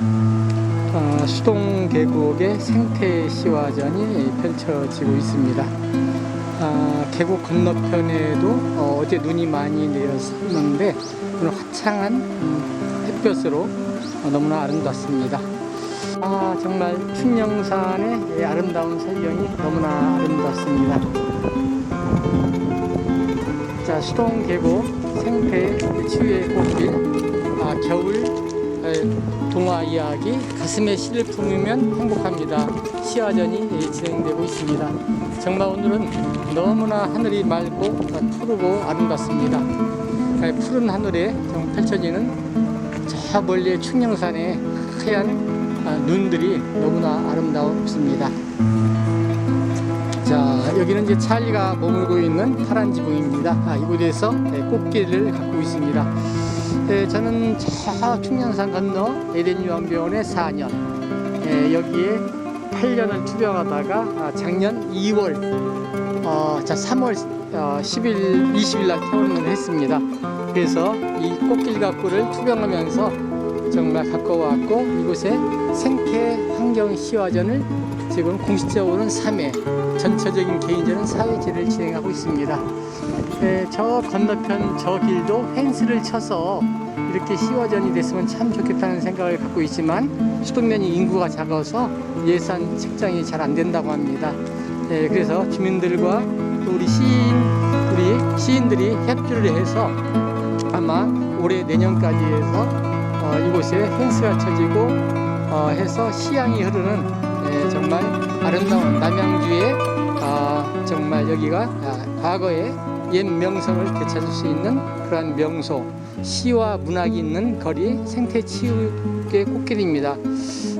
어, 수동 계곡의 생태 시화전이 펼쳐지고 있습니다. 아, 계곡 건너편에도 어, 제 눈이 많이 내렸는데 오늘 화창한 음, 햇볕으로 어, 너무나 아름답습니다. 아 정말 춘영산의 이 아름다운 설경이 너무나 아름답습니다. 자 수동 계곡 생태 치유의 꽃길 아, 겨울 에, 동화 이야기 가슴에 시를 품으면 행복합니다. 시화전이 예, 진행되고 있습니다. 정말 오늘은 너무나 하늘이 맑고 아, 푸르고 아름답습니다. 에, 푸른 하늘에 좀 펼쳐지는 저 멀리 충령산의 하얀 아, 눈들이 너무나 아름다웠습니다. 자, 여기는 이제 찰리가 머물고 있는 파란 지붕입니다. 아, 이곳에서 네, 꽃길을 갖고 있습니다. 네, 저는 저 충령산 건너 에덴 유한병원에 4년, 예, 여기에 8년을 투병하다가 아, 작년 2월, 어, 자 3월 어, 10일, 20일 날 퇴원을 했습니다. 그래서 이 꽃길 갖고를 투병하면서 정말 가까워왔고 이곳에 생태 환경 시화전을 지금 공식적으로는 3회, 전체적인 개인전은 4회째를 진행하고 있습니다. 네, 저 건너편 저 길도 펜스를 쳐서 이렇게 시화전이 됐으면 참 좋겠다는 생각을 갖고 있지만 수도면이 인구가 작아서 예산 책정이 잘 안 된다고 합니다. 네, 그래서 주민들과 또 우리 시인, 우리 시인들이 협조를 해서 아마 올해 내년까지 해서 어, 이곳에 펜스가 쳐지고 어, 해서 시향이 흐르는 예, 정말 아름다운 남양주의 아, 정말 여기가 아, 과거의 옛 명성을 되찾을 수 있는 그러한 명소 시와 문학이 있는 거리 생태치유의 꽃길입니다.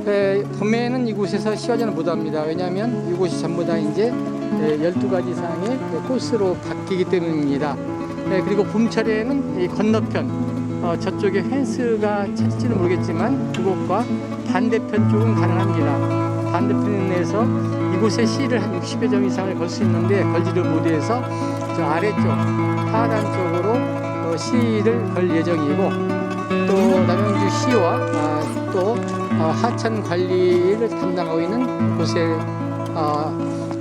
에, 봄에는 이곳에서 시화전을 못 합니다. 왜냐하면 이곳이 전부 다 이제 12가지 이상의 그 꽃으로 바뀌기 때문입니다. 에, 그리고 봄철에는 이 건너편 어, 저쪽에 펜스가 찾을지는 모르겠지만 그곳과 반대편 쪽은 가능합니다. 반대편에서 이곳에 시를 한 60여 점 이상을 걸 수 있는데 걸지를 못해서 저 아래쪽 하단 쪽으로 어, 시를 걸 예정이고 또 남양주 시와 아, 또 어, 하천 관리를 담당하고 있는 곳에 어,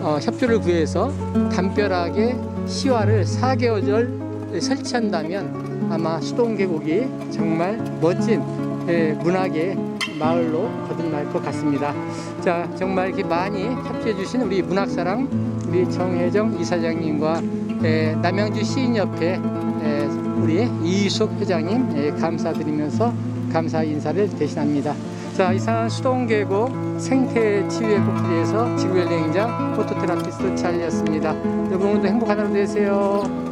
어, 협조를 구해서 담벼락에 시화를 4개월 설치한다면 아마 수동 계곡이 정말 멋진 예, 문학의 마을로 거듭날 것 같습니다. 자, 정말 이렇게 많이 협조해 주신 우리 문학사랑 우리 정혜정 이사장님과 예, 남양주 시인협회 예, 우리 이숙 회장님 예, 감사드리면서 감사 인사를 대신합니다. 자, 이상 수동계곡 생태 치유의 꽃길에서 지구연맹장 포토테라피스트 찰리였습니다. 여러분 오늘도 행복한 하루 되세요.